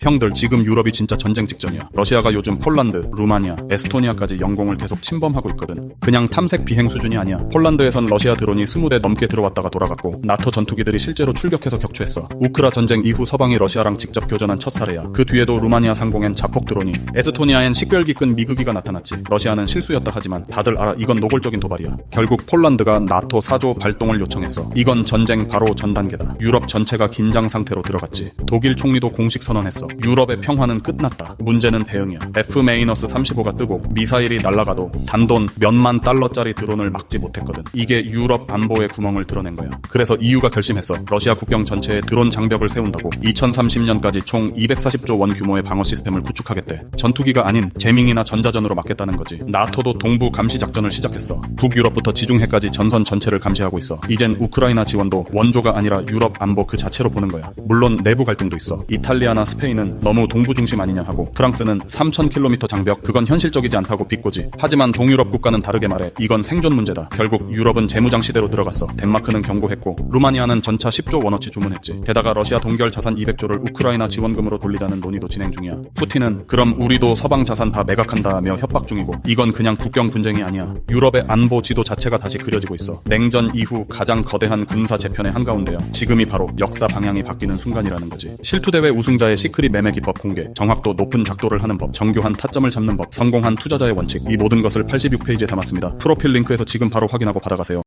형들 지금 유럽이 진짜 전쟁 직전이야. 러시아가 요즘 폴란드, 루마니아, 에스토니아까지 영공을 계속 침범하고 있거든. 그냥 탐색 비행 수준이 아니야. 폴란드에선 러시아 드론이 20대 넘게 들어왔다가 돌아갔고 나토 전투기들이 실제로 출격해서 격추했어. 우크라 전쟁 이후 서방이 러시아랑 직접 교전한 첫 사례야. 그 뒤에도 루마니아 상공엔 자폭 드론이, 에스토니아엔 식별기 끈 미그기가 나타났지. 러시아는 실수였다 하지만 다들 알아 이건 노골적인 도발이야. 결국 폴란드가 나토 사조 발동을 요청했어. 이건 전쟁 바로 전 단계다. 유럽 전체가 긴장 상태로 들어갔지. 독일 총리도 공식 선언했어. 유럽의 평화는 끝났다. 문제는 대응이야. F-35가 뜨고 미사일이 날아가도 단돈 몇만 달러짜리 드론을 막지 못했거든. 이게 유럽 안보의 구멍을 드러낸 거야. 그래서 EU가 결심했어. 러시아 국경 전체에 드론 장벽을 세운다고 2030년까지 총 240조 원 규모의 방어 시스템을 구축하겠대. 전투기가 아닌 제밍이나 전자전으로 막겠다는 거지. 나토도 동부 감시 작전을 시작했어. 북유럽부터 지중해까지 전선 전체를 감시하고 있어. 이젠 우크라이나 지원도 원조가 아니라 유럽 안보 그 자체로 보는 거야. 물론 내부 갈등도 있어. 이탈리아나 스페인은 너무 동부 중심 아니냐 하고 프랑스는 3,000km 장벽 그건 현실적이지 않다고 비꼬지. 하지만 동유럽 국가는 다르게 말해. 이건 생존 문제다. 결국 유럽은 재무장 시대로 들어갔어. 덴마크는 경고했고 루마니아는 전차 10조 원어치 주문했지. 게다가 러시아 동결 자산 200조를 우크라이나 지원금으로 돌리자는 논의도 진행 중이야. 푸틴은 그럼 우리도 서방 자산 다 매각한다며 협박 중이고 이건 그냥 국경 분쟁이 아니야. 유럽의 안보 지도 자체가 다시 그려지고 있어. 냉전 이후 가장 거대한 군사 재편의 한가운데야. 지금이 바로 역사 방향이 바뀌는 순간이라는 거지. 실투 대회 우승자의 시크릿 매매 기법 공개, 정확도 높은 작도를 하는 법, 정교한 타점을 잡는 법, 성공한 투자자의 원칙 이 모든 것을 86페이지에 담았습니다. 프로필 링크에서 지금 바로 확인하고 받아가세요.